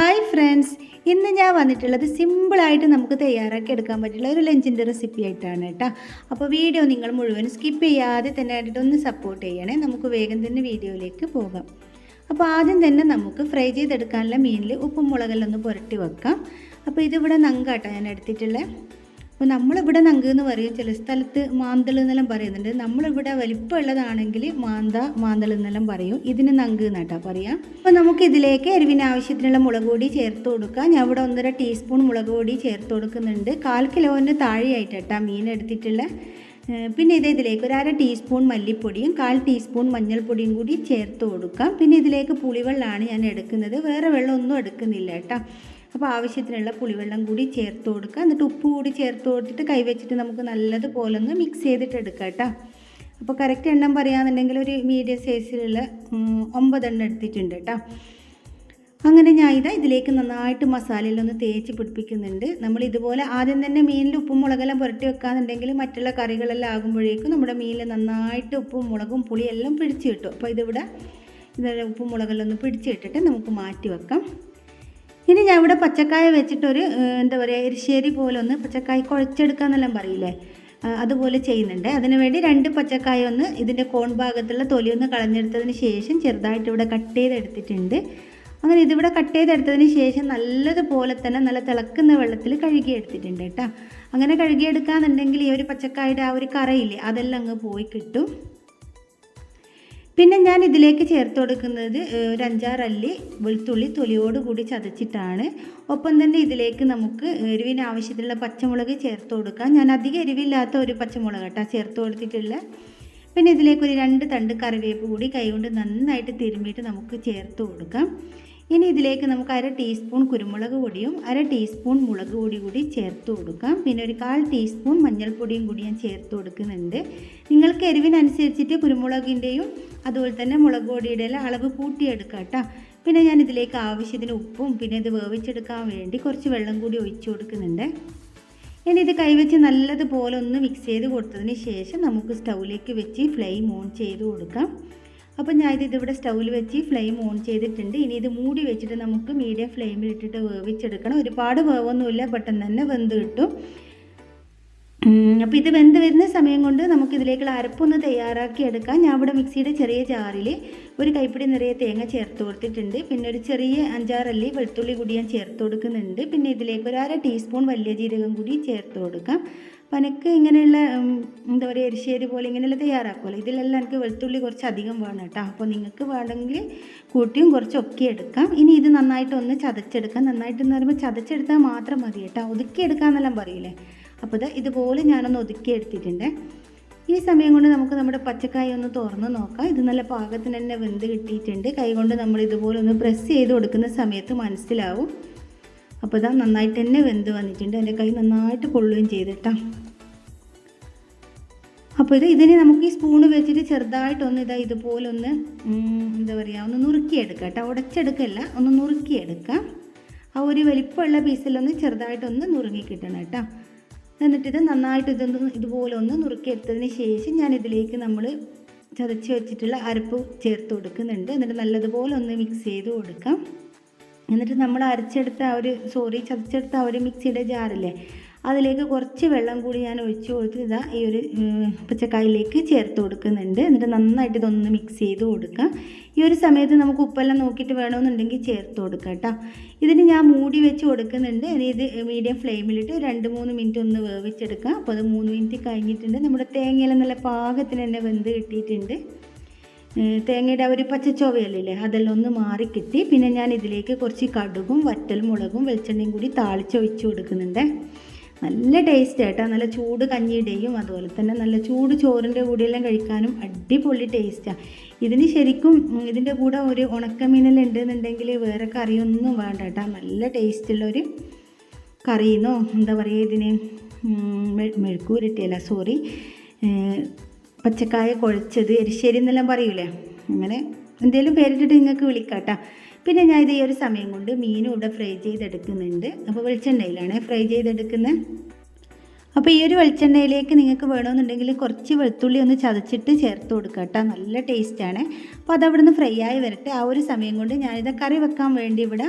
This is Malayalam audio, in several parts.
ഹായ് ഫ്രണ്ട്സ് ഇന്ന് ഞാൻ വന്നിട്ടുള്ളത് സിമ്പിളായിട്ട് നമുക്ക് തയ്യാറാക്കി എടുക്കാൻ പറ്റുള്ള ഒരു ലഞ്ചിന്റെ റെസിപ്പി ആയിട്ടാണ് കേട്ടോ. അപ്പോൾ വീഡിയോ നിങ്ങൾ മുഴുവൻ സ്കിപ്പ് ചെയ്യാതെ തന്നെ ആയിട്ട് ഒന്ന് സപ്പോർട്ട് ചെയ്യണേ. നമുക്ക് വേഗം തന്നെ വീഡിയോയിലേക്ക് പോകാം. അപ്പോൾ ആദ്യം തന്നെ നമുക്ക് ഫ്രൈ ചെയ്തെടുക്കാനുള്ള മീനിൽ ഉപ്പും മുളകെല്ലാം ഒന്ന് പുരട്ടി വെക്കാം. അപ്പോൾ ഇതിവിടെ നങ്കാട്ടോ ഞാൻ എടുത്തിട്ടുള്ളത് അപ്പോൾ നമ്മളിവിടെ നങ്ക് എന്ന് പറയും ചില സ്ഥലത്ത് മാന്തൾ എന്നെല്ലാം പറയുന്നുണ്ട്. നമ്മളിവിടെ വലിപ്പമുള്ളതാണെങ്കിൽ മാന്ത മാന്തൾ എന്നെല്ലാം പറയും. ഇതിന് നങ്ക് എന്നാട്ടാ പറയാം. അപ്പോൾ നമുക്ക് ഇതിലേക്ക് എരിവിന് ആവശ്യത്തിനുള്ള മുളക് പൊടി ചേർത്ത് കൊടുക്കാം. ഞാൻ ഇവിടെ ഒന്നര ടീസ്പൂൺ മുളക് പൊടി ചേർത്ത് കൊടുക്കുന്നുണ്ട്. കാൽ കിലോന് താഴെയായിട്ടാ മീൻ എടുത്തിട്ടുള്ള. പിന്നെ ഇത് ഇതിലേക്ക് ഒരു അര ടീസ്പൂൺ മല്ലിപ്പൊടിയും കാൽ ടീസ്പൂൺ മഞ്ഞൾപ്പൊടിയും കൂടി ചേർത്ത് കൊടുക്കാം. പിന്നെ ഇതിലേക്ക് പുളിവെള്ളമാണ് ഞാൻ എടുക്കുന്നത്. വേറെ വെള്ളമൊന്നും എടുക്കുന്നില്ല കേട്ടോ അപ്പോൾ ആവശ്യത്തിനുള്ള പുളിവെള്ളം കൂടി ചേർത്ത് കൊടുക്കുക. എന്നിട്ട് ഉപ്പ് കൂടി ചേർത്ത് കൊടുത്തിട്ട് കൈവച്ചിട്ട് നമുക്ക് നല്ലതുപോലെ ഒന്ന് മിക്സ് ചെയ്തിട്ട് എടുക്കുക കേട്ടോ. അപ്പോൾ കറക്റ്റ് എണ്ണം പറയുകയാണെന്നുണ്ടെങ്കിൽ ഒരു മീഡിയം സൈസിലുള്ള ഒമ്പതെണ്ണം എടുത്തിട്ടുണ്ട് കേട്ടോ. അങ്ങനെ ഞാൻ ഇതാ ഇതിലേക്ക് നന്നായിട്ട് മസാലയിലൊന്ന് തേച്ച് പിടിപ്പിക്കുന്നുണ്ട്. നമ്മൾ ഇതുപോലെ ആദ്യം തന്നെ മീനിൽ ഉപ്പും മുളകെല്ലാം പുരട്ടി വെക്കാന്നുണ്ടെങ്കിൽ മറ്റുള്ള കറികളെല്ലാം ആകുമ്പോഴേക്കും നമ്മുടെ മീനിൽ നന്നായിട്ട് ഉപ്പും മുളകും പുളിയെല്ലാം പിടിച്ച് കിട്ടും. അപ്പോൾ ഇതിവിടെ ഇത് ഉപ്പും മുളകെല്ലാം ഒന്ന് പിടിച്ചിട്ടിട്ട് നമുക്ക് മാറ്റി വെക്കാം. ഇനി ഞാൻ ഇവിടെ പച്ചക്കായ വെച്ചിട്ടൊരു എന്താ പറയുക എരിശ്ശേരി പോലെ ഒന്ന് പച്ചക്കായ കുഴച്ചെടുക്കാന്നെല്ലാം പറയില്ലേ? അതുപോലെ ചെയ്യുന്നുണ്ട്. അതിനു വേണ്ടി രണ്ട് പച്ചക്കായ ഒന്ന് ഇതിന്റെ കോൺ ഭാഗത്തുള്ള തൊലി ഒന്ന് കളഞ്ഞെടുത്തതിന് ശേഷം ചെറുതായിട്ട് ഇവിടെ കട്ട് ചെയ്തെടുത്തിട്ടുണ്ട്. അങ്ങനെ ഇതിവിടെ കട്ട് ചെയ്തെടുത്തതിന് ശേഷം നല്ലതുപോലെ തന്നെ നല്ല തിളക്കുന്ന വെള്ളത്തിൽ കഴുകിയെടുത്തിട്ടുണ്ട് കേട്ടോ. അങ്ങനെ കഴുകിയെടുക്കാന്നുണ്ടെങ്കിൽ ഈ ഒരു പച്ചക്കായുടെ ആ ഒരു കറയില്ലേ അതെല്ലാം അങ്ങ് പോയി കിട്ടും. പിന്നെ ഞാൻ ഇതിലേക്ക് ചേർത്ത് കൊടുക്കുന്നത് ഒരു അഞ്ചാറ് അല്ലി വെളുത്തുള്ളി തൊലിയോട് കൂടി ചതച്ചിട്ടാണ്. ഒപ്പം തന്നെ ഇതിലേക്ക് നമുക്ക് എരിവിന് ആവശ്യത്തിലുള്ള പച്ചമുളക് ചേർത്ത് കൊടുക്കാം. ഞാൻ അധികം എരിവില്ലാത്ത ഒരു പച്ചമുളക് കേട്ടോ ചേർത്ത് കൊടുത്തിട്ടുള്ള. പിന്നെ ഇതിലേക്ക് ഒരു രണ്ട് തണ്ട് കറിവേപ്പ് കൂടി കൈകൊണ്ട് നന്നായിട്ട് തിരുമ്മിയിട്ട് നമുക്ക് ചേർത്ത് കൊടുക്കാം. ഇനി ഇതിലേക്ക് നമുക്ക് അര ടീസ്പൂൺ കുരുമുളക് പൊടിയും അര ടീസ്പൂൺ മുളക് പൊടി കൂടി ചേർത്ത് കൊടുക്കാം. പിന്നെ ഒരു കാൽ ടീസ്പൂൺ മഞ്ഞൾപ്പൊടിയും കൂടി ഞാൻ ചേർത്ത് കൊടുക്കുന്നുണ്ട്. നിങ്ങൾക്ക് എരിവിനനുസരിച്ചിട്ട് കുരുമുളകിന്റെയും അതുപോലെ തന്നെ മുളക് പൊടിയുടെ അളവ് കൂട്ടിയെടുക്കാം കേട്ടോ. പിന്നെ ഞാൻ ഇതിലേക്ക് ആവശ്യത്തിന് ഉപ്പും പിന്നെ ഇത് വേവിച്ചെടുക്കാൻ വേണ്ടി കുറച്ച് വെള്ളം കൂടി ഒഴിച്ചു കൊടുക്കുന്നുണ്ട്. ഇനി ഇത് കൈവച്ച് നല്ലതുപോലെ ഒന്ന് മിക്സ് ചെയ്ത് കൊടുത്തതിന് ശേഷം നമുക്ക് സ്റ്റൗവിലേക്ക് വെച്ച് ഫ്ലെയിം ഓൺ ചെയ്ത് കൊടുക്കാം. അപ്പോൾ ഞാൻ ഇത് സ്റ്റൗവിൽ വെച്ച് ഫ്ലെയിം ഓൺ ചെയ്തിട്ടുണ്ട്. ഇനി ഇത് മൂടി വെച്ചിട്ട് നമുക്ക് മീഡിയം ഫ്ലെയിമിൽ ഇട്ടിട്ട് വേവിച്ചെടുക്കണം. ഒരുപാട് വേവൊന്നുമില്ല പെട്ടെന്ന് തന്നെ വെന്ത് കിട്ടും. അപ്പോൾ ഇത് വെന്ത് വരുന്ന സമയം കൊണ്ട് നമുക്ക് ഇതിലേക്കുള്ള അരപ്പൊന്ന് തയ്യാറാക്കി എടുക്കാം. ഞാൻ ഇവിടെ മിക്സിയുടെ ചെറിയ ജാറിൽ ഒരു കൈപ്പിടി നിറയെ തേങ്ങ ചേർത്ത് കൊടുത്തിട്ടുണ്ട്. പിന്നെ ഒരു ചെറിയ അഞ്ചാറല്ലി വെളുത്തുള്ളി കൂടി ഞാൻ ചേർത്ത് കൊടുക്കുന്നുണ്ട്. പിന്നെ ഇതിലേക്ക് ഒരു അര ടീസ്പൂൺ വലിയ ജീരകം കൂടി ചേർത്ത് കൊടുക്കാം. അപ്പം എനിക്ക് ഇങ്ങനെയുള്ള എന്താ പറയുക എരിശ്ശേരി പോലെ ഇങ്ങനെയുള്ള തയ്യാറാക്കുമല്ലോ. ഇതിലെല്ലാം എനിക്ക് വെളുത്തുള്ളി കുറച്ച് അധികം വേണം കേട്ടോ. അപ്പോൾ നിങ്ങൾക്ക് വേണമെങ്കിൽ കൂട്ടിയും കുറച്ച് ഒക്കെ എടുക്കാം. ഇനി ഇത് നന്നായിട്ടൊന്ന് ചതച്ചെടുക്കാം. നന്നായിട്ട് എന്ന് പറയുമ്പോൾ ചതച്ചെടുത്താൽ മാത്രം മതി കേട്ടോ. ഒതുക്കിയെടുക്കാമെന്നെല്ലാം പറയില്ലേ അപ്പോൾ ഇത് ഇതുപോലെ ഞാനൊന്ന് ഒതുക്കി എടുത്തിട്ടുണ്ട്. ഈ സമയം കൊണ്ട് നമുക്ക് നമ്മുടെ പച്ചക്കായ ഒന്ന് തുറന്ന് നോക്കാം. ഇത് നല്ല പാകത്തിന് തന്നെ വെന്ത് കിട്ടിയിട്ടുണ്ട്. കൈകൊണ്ട് നമ്മൾ ഇതുപോലെ ഒന്ന് പ്രസ് ചെയ്ത് കൊടുക്കുന്ന സമയത്ത് മനസ്സിലാവും. അപ്പോൾ ഇതാ നന്നായിട്ട് തന്നെ വെന്ത് വന്നിട്ടുണ്ട്. എന്റെ കൈ നന്നായിട്ട് പൊള്ളുകയും ചെയ്തിട്ടാ. അപ്പോൾ ഇത് ഇതിനെ നമുക്ക് ഈ സ്പൂണ് വെച്ചിട്ട് ചെറുതായിട്ടൊന്ന് ഇതാ ഇതുപോലെ ഒന്ന് എന്താ പറയുക ഒന്ന് നുറുക്കിയെടുക്കാം കേട്ടോ ഉടച്ചെടുക്കല്ല ഒന്ന് നുറുക്കിയെടുക്കാം. ആ ഒരു വലിപ്പമുള്ള പീസിലൊന്ന് ചെറുതായിട്ടൊന്ന് നുറുങ്ങി കിട്ടണം കേട്ടോ. എന്നിട്ട് ഇത് നന്നായിട്ട് ഇതൊന്ന് ഇതുപോലെ ഒന്ന് നുറുക്കിയെടുത്തതിന് ശേഷം ഞാൻ ഇതിലേക്ക് നമ്മൾ ചതച്ച് വെച്ചിട്ടുള്ള അരപ്പ് ചേർത്ത് കൊടുക്കുന്നുണ്ട്. എന്നിട്ട് നല്ലതുപോലെ ഒന്ന് മിക്സ് ചെയ്ത് കൊടുക്കാം. എന്നിട്ട് നമ്മൾ അരച്ചെടുത്ത ആ ഒരു സോറി ചതച്ചെടുത്ത ആ ഒരു മിക്സിയുടെ ജാറില്ലേ അതിലേക്ക് കുറച്ച് വെള്ളം കൂടി ഞാൻ ഒഴിച്ച് കൊടുത്ത് ഇതാ ഈ ഒരു പച്ചക്കായിലേക്ക് ചേർത്ത് കൊടുക്കുന്നുണ്ട്. എന്നിട്ട് നന്നായിട്ട് ഇതൊന്ന് മിക്സ് ചെയ്ത് കൊടുക്കാം. ഈ ഒരു സമയത്ത് നമുക്ക് ഉപ്പെല്ലാം നോക്കിയിട്ട് വേണമെന്നുണ്ടെങ്കിൽ ചേർത്ത് കൊടുക്കാം കേട്ടോ. ഇതിന് ഞാൻ മൂടി വെച്ച് കൊടുക്കുന്നുണ്ട്. ഇനി ഇത് മീഡിയം ഫ്ലെയിമിലിട്ട് രണ്ട് മൂന്ന് മിനിറ്റ് ഒന്ന് വേവിച്ചെടുക്കാം. അപ്പോൾ അത് മൂന്ന് മിനിറ്റ് കഴിഞ്ഞിട്ടുണ്ട്. നമ്മുടെ തേങ്ങയിലെ നല്ല പാകത്തിന് തന്നെ വെന്ത് കിട്ടിയിട്ടുണ്ട്. തേങ്ങയുടെ ഒരു പച്ചച്ചോവയല്ലേ അതെല്ലാം ഒന്ന് മാറി പിന്നെ ഞാൻ ഇതിലേക്ക് കുറച്ച് കടുകും വറ്റൽ മുളകും വെളിച്ചെണ്ണയും കൂടി താളിച്ചൊഴിച്ച് കൊടുക്കുന്നുണ്ട്. നല്ല ടേസ്റ്റ് ആയിട്ടാ നല്ല ചൂട് കഞ്ഞിയുടെയും അതുപോലെ തന്നെ നല്ല ചൂട് ചോറിന്റെ കൂടെയെല്ലാം കഴിക്കാനും അടിപൊളി ടേസ്റ്റാണ് ഇതിന് ശരിക്കും ഇതിന്റെ കൂടെ ഒരു ഉണക്കമീനെല്ലാം ഉണ്ടെന്നുണ്ടെങ്കിൽ വേറെ കറിയൊന്നും വേണ്ട കേട്ടോ നല്ല ടേസ്റ്റുള്ളൊരു കറിയെന്നോ എന്താ പറയുക ഇതിന്? മെഴുക്കൂരിട്ടിയല്ല സോറി പച്ചക്കായ കുഴച്ചത് എരിശ്ശേരി എന്നെല്ലാം പറയൂലേ? അങ്ങനെ എന്തെങ്കിലും പേരിട്ടിട്ട് നിങ്ങൾക്ക് വിളിക്കാം പിന്നെ ഞാൻ ഇത് ഈ ഒരു സമയം കൊണ്ട് മീനും ഇവിടെ ഫ്രൈ ചെയ്തെടുക്കുന്നുണ്ട്. അപ്പോൾ വെളിച്ചെണ്ണയിലാണ് ഫ്രൈ ചെയ്തെടുക്കുന്നത്. അപ്പോൾ ഈ ഒരു വെളിച്ചെണ്ണയിലേക്ക് നിങ്ങൾക്ക് വേണമെന്നുണ്ടെങ്കിൽ കുറച്ച് വെളുത്തുള്ളി ഒന്ന് ചതച്ചിട്ട് ചേർത്ത് കൊടുക്കുക കേട്ടോ നല്ല ടേസ്റ്റാണ് അപ്പോൾ അതവിടുന്ന് ഫ്രൈ ആയി വരട്ടെ. ആ ഒരു സമയം കൊണ്ട് ഞാനിത് കറി വെക്കാൻ വേണ്ടി ഇവിടെ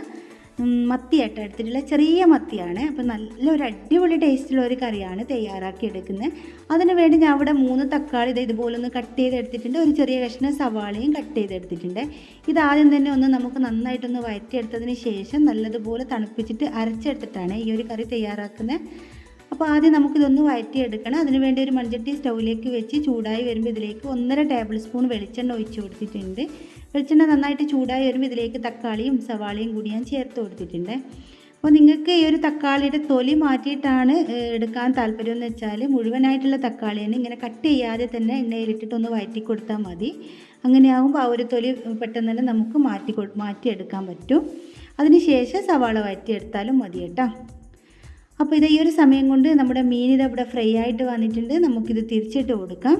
മത്തിയായിട്ട് എടുത്തിട്ടുള്ള ചെറിയ മത്തിയാണ്. അപ്പോൾ നല്ല ഒരു അടിപൊളി ടേസ്റ്റുള്ള ഒരു കറിയാണ് തയ്യാറാക്കി എടുക്കുന്നത്. അതിന് വേണ്ടി ഞാൻ അവിടെ മൂന്ന് തക്കാളി ഇത് ഇതുപോലെ ഒന്ന് കട്ട് ചെയ്തെടുത്തിട്ടുണ്ട്. ഒരു ചെറിയ കഷ്ണം സവാളയും കട്ട് ചെയ്തെടുത്തിട്ടുണ്ട്. ഇത് ആദ്യം തന്നെ ഒന്ന് നമുക്ക് നന്നായിട്ടൊന്ന് വഴറ്റിയെടുത്തതിന് ശേഷം നല്ലതുപോലെ തണുപ്പിച്ചിട്ട് അരച്ചെടുത്തിട്ടാണ് ഈ ഒരു കറി തയ്യാറാക്കുന്നത്. അപ്പോൾ ആദ്യം നമുക്കിതൊന്ന് വഴറ്റിയെടുക്കണം അതിന് വേണ്ടി ഒരു മൺചട്ടി സ്റ്റൗവിലേക്ക് വെച്ച് ചൂടായി വരുമ്പോൾ ഇതിലേക്ക് ഒന്നര ടേബിൾ സ്പൂൺ വെളിച്ചെണ്ണ ഒഴിച്ച് കൊടുത്തിട്ടുണ്ട്. വെളിച്ചെണ്ണ നന്നായിട്ട് ചൂടായി വരുമ്പോൾ ഇതിലേക്ക് തക്കാളിയും സവാളയും കൂടി ഞാൻ ചേർത്ത് കൊടുത്തിട്ടുണ്ട്. അപ്പോൾ നിങ്ങൾക്ക് ഈ ഒരു തക്കാളിയുടെ തൊലി മാറ്റിയിട്ടാണ് എടുക്കാൻ താല്പര്യം എന്ന് വെച്ചാൽ മുഴുവനായിട്ടുള്ള തക്കാളിനെ ഇങ്ങനെ കട്ട് ചെയ്യാതെ തന്നെ എണ്ണയിലിട്ടിട്ടൊന്ന് വഴറ്റി കൊടുത്താൽ മതി. അങ്ങനെയാകുമ്പോൾ ആ ഒരു തൊലി പെട്ടെന്ന് തന്നെ നമുക്ക് മാറ്റി മാറ്റിയെടുക്കാൻ പറ്റും. അതിനുശേഷം സവാള വഴറ്റിയെടുത്താലും മതി കേട്ടോ. അപ്പോൾ ഇത് ഈ ഒരു സമയം കൊണ്ട് നമ്മുടെ മീൻ ഇവിടെ ഫ്രൈ ആയിട്ട് വന്നിട്ടുണ്ട്. നമുക്കിത് തിരിച്ചിട്ട് കൊടുക്കാം.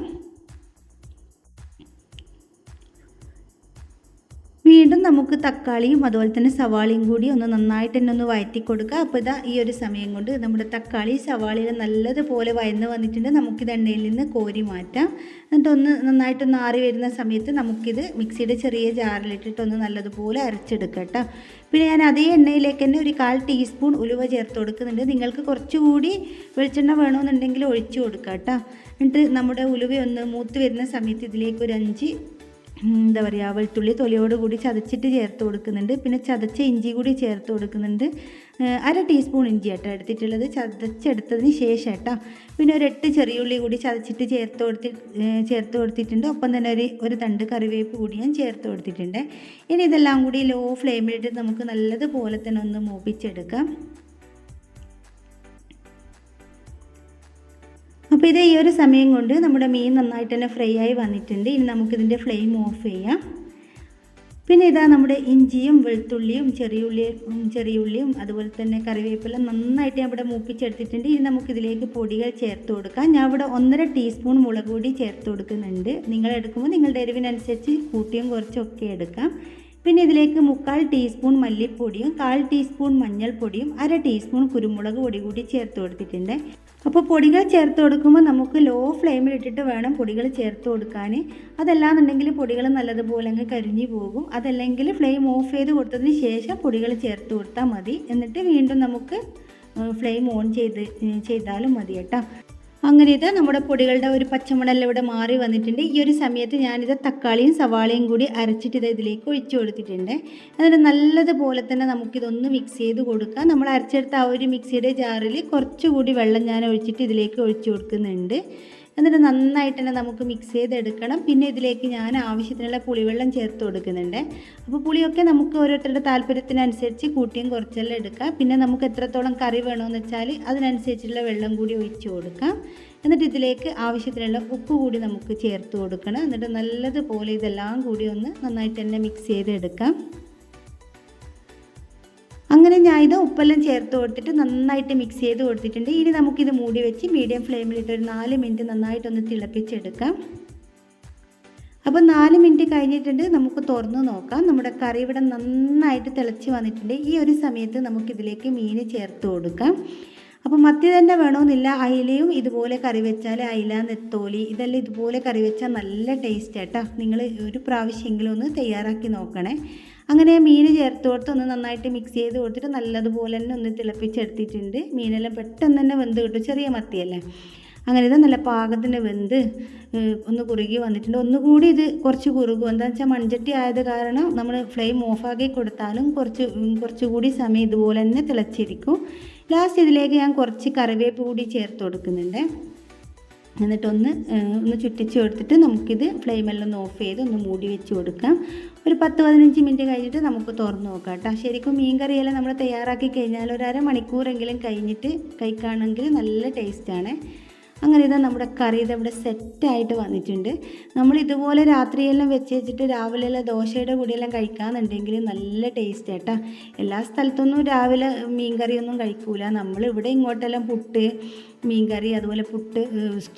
വീണ്ടും നമുക്ക് തക്കാളിയും അതുപോലെ തന്നെ സവാളയും കൂടി ഒന്ന് നന്നായിട്ട് തന്നെ ഒന്ന് വഴറ്റി കൊടുക്കുക. അപ്പോൾ ഇതാ ഈ ഒരു സമയം കൊണ്ട് നമ്മുടെ തക്കാളി സവാളയിൽ നല്ലതുപോലെ വയന്ന് വന്നിട്ടുണ്ട്. നമുക്കിത് എണ്ണയിൽ നിന്ന് കോരി മാറ്റാം. എന്നിട്ട് ഒന്ന് നന്നായിട്ടൊന്ന് ആറി വരുന്ന സമയത്ത് നമുക്കിത് മിക്സിയുടെ ചെറിയ ജാറിലിട്ടിട്ട് ഒന്ന് നല്ലതുപോലെ അരച്ചെടുക്കാം കേട്ടോ. പിന്നെ ഞാൻ അതേ എണ്ണയിലേക്ക് തന്നെ ഒരു കാൽ ടീസ്പൂൺ ഉലുവ ചേർത്ത് കൊടുക്കുന്നുണ്ട്. നിങ്ങൾക്ക് കുറച്ചുകൂടി വെളിച്ചെണ്ണ വേണമെന്നുണ്ടെങ്കിൽ ഒഴിച്ചു കൊടുക്കാം കേട്ടോ. എന്നിട്ട് നമ്മുടെ ഉലുവ ഒന്ന് മൂത്ത് വരുന്ന സമയത്ത് ഇതിലേക്ക് ഒരു അഞ്ച് എന്താ പറയുക വെളുത്തുള്ളി തൊലിയോട് കൂടി ചതച്ചിട്ട് ചേർത്ത് കൊടുക്കുന്നുണ്ട്. പിന്നെ ചതച്ച ഇഞ്ചി കൂടി ചേർത്ത് കൊടുക്കുന്നുണ്ട്. അര ടീസ്പൂൺ ഇഞ്ചി കേട്ടോ എടുത്തിട്ടുള്ളത്. ചതച്ചെടുത്തതിന് ശേഷം കേട്ടോ പിന്നെ ഒരു എട്ട് ചെറിയുള്ളി കൂടി ചതച്ചിട്ട് ചേർത്ത് കൊടുത്തി ചേർത്ത് കൊടുത്തിട്ടുണ്ട്. ഒപ്പം തന്നെ ഒരു ഒരു തണ്ട് കറിവേപ്പ് കൂടി ഞാൻ ചേർത്ത് കൊടുത്തിട്ടുണ്ട്. ഇനി ഇതെല്ലാം കൂടി ലോ ഫ്ലെയിമിലിട്ട് നമുക്ക് നല്ലതുപോലെ തന്നെ ഒന്ന് മൂപ്പിച്ചെടുക്കാം. അപ്പോൾ ഇത് ഈ ഒരു സമയം കൊണ്ട് നമ്മുടെ മീൻ നന്നായിട്ട് തന്നെ ഫ്രൈ ആയി വന്നിട്ടുണ്ട്. ഇനി നമുക്കിതിന്റെ ഫ്ലെയിം ഓഫ് ചെയ്യാം. പിന്നെ ഇതാ നമ്മുടെ ഇഞ്ചിയും വെളുത്തുള്ളിയും ചെറിയുള്ളിയും ചെറിയുള്ളിയും അതുപോലെ തന്നെ കറിവേപ്പില നന്നായിട്ട് ഞാൻ ഇവിടെ മൂപ്പിച്ചെടുത്തിട്ടുണ്ട്. ഇനി നമുക്കിതിലേക്ക് പൊടികൾ ചേർത്ത് കൊടുക്കാം. ഞാൻ ഇവിടെ ഒന്നര ടീസ്പൂൺ മുളക് പൊടി ചേർത്ത് കൊടുക്കുന്നുണ്ട്. നിങ്ങൾ എടുക്കുമ്പോൾ നിങ്ങളുടെ എരിവിനനുസരിച്ച് കൂട്ടിയും കുറച്ചൊക്കെ എടുക്കാം. പിന്നെ ഇതിലേക്ക് മുക്കാൽ ടീസ്പൂൺ മല്ലിപ്പൊടിയും കാൽ ടീസ്പൂൺ മഞ്ഞൾപ്പൊടിയും അര ടീസ്പൂൺ കുരുമുളക് പൊടി കൂടി ചേർത്ത് കൊടുത്തിട്ടുണ്ട്. അപ്പോൾ പൊടികൾ ചേർത്ത് കൊടുക്കുമ്പോൾ നമുക്ക് ലോ ഫ്ലെയിമിൽ ഇട്ടിട്ട് വേണം പൊടികൾ ചേർത്ത് കൊടുക്കാൻ. അതല്ലാന്നുണ്ടെങ്കിൽ പൊടികൾ നല്ലതുപോലെ അങ്ങ് കരിഞ്ഞു പോകും. അതല്ലെങ്കിൽ ഫ്ലെയിം ഓഫ് ചെയ്ത് കൊടുത്തതിന് ശേഷം പൊടികൾ ചേർത്ത് കൊടുത്താൽ മതി. എന്നിട്ട് വീണ്ടും നമുക്ക് ഫ്ലെയിം ഓൺ ചെയ്ത് ചെയ്താലും മതി കേട്ടോ. അങ്ങനെ ഇത് നമ്മുടെ പൊടികളുടെ ഒരു പച്ചമണെല്ലാം ഇവിടെ മാറി വന്നിട്ടുണ്ട്. ഈ ഒരു സമയത്ത് ഞാനിത് തക്കാളിയും സവാളയും കൂടി അരച്ചിട്ട് ഇത് ഇതിലേക്ക് ഒഴിച്ചു കൊടുത്തിട്ടുണ്ട്. എന്നിട്ട് നല്ലതുപോലെ തന്നെ നമുക്കിതൊന്ന് മിക്സ് ചെയ്ത് കൊടുക്കാം. നമ്മൾ അരച്ചെടുത്ത ആ ഒരു മിക്സിയുടെ ജാറിൽ കുറച്ചുകൂടി വെള്ളം ഞാൻ ഒഴിച്ചിട്ട് ഇതിലേക്ക് ഒഴിച്ചു കൊടുക്കുന്നുണ്ട്. എന്നിട്ട് നന്നായിട്ട് തന്നെ നമുക്ക് മിക്സ് ചെയ്തെടുക്കണം. പിന്നെ ഇതിലേക്ക് ഞാൻ ആവശ്യത്തിനുള്ള പുളിവെള്ളം ചേർത്ത് കൊടുക്കുന്നുണ്ട്. അപ്പോൾ പുളിയൊക്കെ നമുക്ക് ഓരോരുത്തരുടെ താല്പര്യത്തിനനുസരിച്ച് കൂട്ടിയും കുറച്ചെല്ലാം എടുക്കാം. പിന്നെ നമുക്ക് എത്രത്തോളം കറി വേണമെന്ന് വെച്ചാൽ അതിനനുസരിച്ചുള്ള വെള്ളം കൂടി ഒഴിച്ച് കൊടുക്കാം. എന്നിട്ട് ഇതിലേക്ക് ആവശ്യത്തിനുള്ള ഉപ്പ് കൂടി നമുക്ക് ചേർത്ത് കൊടുക്കണം. എന്നിട്ട് നല്ലതുപോലെ ഇതെല്ലാം കൂടി ഒന്ന് നന്നായിട്ട് തന്നെ മിക്സ് ചെയ്തെടുക്കാം. അങ്ങനെ ഞാൻ ഇത് ഉപ്പെല്ലാം ചേർത്ത് കൊടുത്തിട്ട് നന്നായിട്ട് മിക്സ് ചെയ്ത് കൊടുത്തിട്ടുണ്ട്. ഇനി നമുക്കിത് മൂടി വെച്ച് മീഡിയം ഫ്ലെയിമിലിട്ട് ഒരു നാല് മിനിറ്റ് നന്നായിട്ടൊന്ന് തിളപ്പിച്ചെടുക്കാം. അപ്പോൾ നാല് മിനിറ്റ് കഴിഞ്ഞിട്ടുണ്ട്. നമുക്ക് തുറന്ന് നോക്കാം. നമ്മുടെ കറി ഇവിടെ നന്നായിട്ട് തിളച്ച് വന്നിട്ടുണ്ട്. ഈ ഒരു സമയത്ത് നമുക്കിതിലേക്ക് മീൻ ചേർത്ത് കൊടുക്കാം. അപ്പോൾ മത്തി തന്നെ വേണമെന്നില്ല അയിലയും ഇതുപോലെ കറി വെച്ചാൽ അയില നെത്തോലി ഇതെല്ലാം ഇതുപോലെ കറി വെച്ചാൽ നല്ല ടേസ്റ്റ് കേട്ടോ നിങ്ങൾ ഒരു പ്രാവശ്യമെങ്കിലും ഒന്ന് തയ്യാറാക്കി നോക്കണേ. അങ്ങനെ മീൻ ചേർത്ത് കൊടുത്ത് ഒന്ന് നന്നായിട്ട് മിക്സ് ചെയ്ത് കൊടുത്തിട്ട് നല്ലതുപോലെ തന്നെ ഒന്ന് തിളപ്പിച്ചെടുത്തിട്ടുണ്ട്. മീനെല്ലാം പെട്ടെന്ന് തന്നെ വെന്ത് കിട്ടും. ചെറിയ മത്തിയല്ലേ? അങ്ങനെ ഇത് നല്ല പാകത്തിന് വെന്ത് ഒന്ന് കുറുകി വന്നിട്ടുണ്ട്. ഒന്നുകൂടി ഇത് കുറച്ച് കുറുകും. എന്താണെന്ന് വെച്ചാൽ മൺചട്ടി ആയത് കാരണം നമ്മൾ ഫ്ലെയിം ഓഫാക്കി കൊടുത്താലും കുറച്ച് കുറച്ചുകൂടി സമയം ഇതുപോലെ തന്നെ തിളച്ചിരിക്കും. ലാസ്റ്റ് ഇതിലേക്ക് ഞാൻ കുറച്ച് കറിവേപ്പ് കൂടി ചേർത്ത് കൊടുക്കുന്നുണ്ട് എന്നിട്ടൊന്ന് ഒന്ന് ചുറ്റിച്ച് കൊടുത്തിട്ട് നമുക്കിത് ഫ്ലെയിമെല്ലാം ഒന്ന് ഓഫ് ചെയ്ത് ഒന്ന് മൂടി വെച്ച് കൊടുക്കാം. ഒരു പത്ത് പതിനഞ്ച് മിനിറ്റ് കഴിഞ്ഞിട്ട് നമുക്ക് തുറന്ന് നോക്കാം കേട്ടോ. ശരിക്കും മീൻ കറിയെല്ലാം നമ്മൾ തയ്യാറാക്കി കഴിഞ്ഞാൽ ഒരു അരമണിക്കൂറെങ്കിലും കഴിഞ്ഞിട്ട് കഴിക്കുകയാണെങ്കിൽ നല്ല ടേസ്റ്റാണ് അങ്ങനെ ഇതാ നമ്മുടെ കറി ഇത് ഇവിടെ സെറ്റായിട്ട് വന്നിട്ടുണ്ട്. നമ്മൾ ഇതുപോലെ രാത്രിയെല്ലാം വെച്ച് വെച്ചിട്ട് രാവിലെയെല്ലാം ദോശയുടെ കൂടെയെല്ലാം കഴിക്കാന്നുണ്ടെങ്കിൽ നല്ല ടേസ്റ്റ് കേട്ടോ എല്ലാ സ്ഥലത്തൊന്നും രാവിലെ മീൻ കറിയൊന്നും കഴിക്കൂല. നമ്മൾ ഇവിടെ ഇങ്ങോട്ടെല്ലാം പുട്ട് മീൻകറി അതുപോലെ പുട്ട്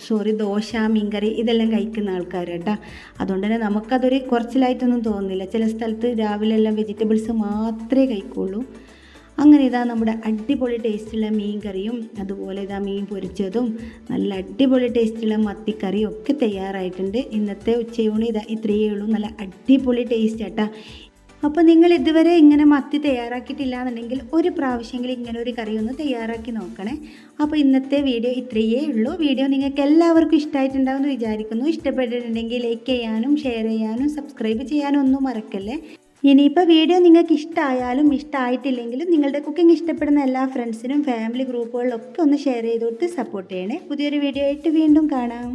സോറി ദോശ മീൻകറി ഇതെല്ലാം കഴിക്കുന്ന ആൾക്കാർ കേട്ടോ അതുകൊണ്ട് തന്നെ നമുക്കതൊരു കുറച്ചിലായിട്ടൊന്നും തോന്നുന്നില്ല. ചില സ്ഥലത്ത് രാവിലെ എല്ലാം വെജിറ്റബിൾസ് മാത്രമേ കഴിക്കുള്ളൂ. അങ്ങനെ ഇതാ നമ്മുടെ അടിപൊളി ടേസ്റ്റുള്ള മീൻ കറിയും അതുപോലെ ഇതാ മീൻ പൊരിച്ചതും നല്ല അടിപൊളി ടേസ്റ്റുള്ള മത്തിക്കറിയും ഒക്കെ തയ്യാറായിട്ടുണ്ട്. ഇന്നത്തെ ഉച്ചയൂണി ഇതാ ഇത്രയേ ഉള്ളൂ. നല്ല അടിപൊളി ടേസ്റ്റ് ആട്ടാ. അപ്പോൾ നിങ്ങൾ ഇതുവരെ ഇങ്ങനെ മത്തി തയ്യാറാക്കിയിട്ടില്ല എന്നുണ്ടെങ്കിൽ ഒരു പ്രാവശ്യമെങ്കിലും ഇങ്ങനെ ഒരു കറി ഒന്ന് തയ്യാറാക്കി നോക്കണേ. അപ്പോൾ ഇന്നത്തെ വീഡിയോ ഇത്രയേ ഉള്ളൂ. വീഡിയോ നിങ്ങൾക്ക് എല്ലാവർക്കും ഇഷ്ടമായിട്ടുണ്ടാവുമെന്ന് വിചാരിക്കുന്നു. ഇഷ്ടപ്പെട്ടിട്ടുണ്ടെങ്കിൽ ലൈക്ക് ചെയ്യാനും ഷെയർ ചെയ്യാനും സബ്സ്ക്രൈബ് ചെയ്യാനും ഒന്നും മറക്കല്ലേ? ഇനിയിപ്പോൾ വീഡിയോ നിങ്ങൾക്ക് ഇഷ്ടമായാലും ഇഷ്ടമായിട്ടില്ലെങ്കിലും നിങ്ങളുടെ കുക്കിംഗ് ഇഷ്ടപ്പെടുന്ന എല്ലാ ഫ്രണ്ട്സിനും ഫാമിലി ഗ്രൂപ്പുകളിലൊക്കെ ഒന്ന് ഷെയർ ചെയ്ത് കൊടുത്ത് സപ്പോർട്ട് ചെയ്യണേ. പുതിയൊരു വീഡിയോ ആയിട്ട് വീണ്ടും കാണാം.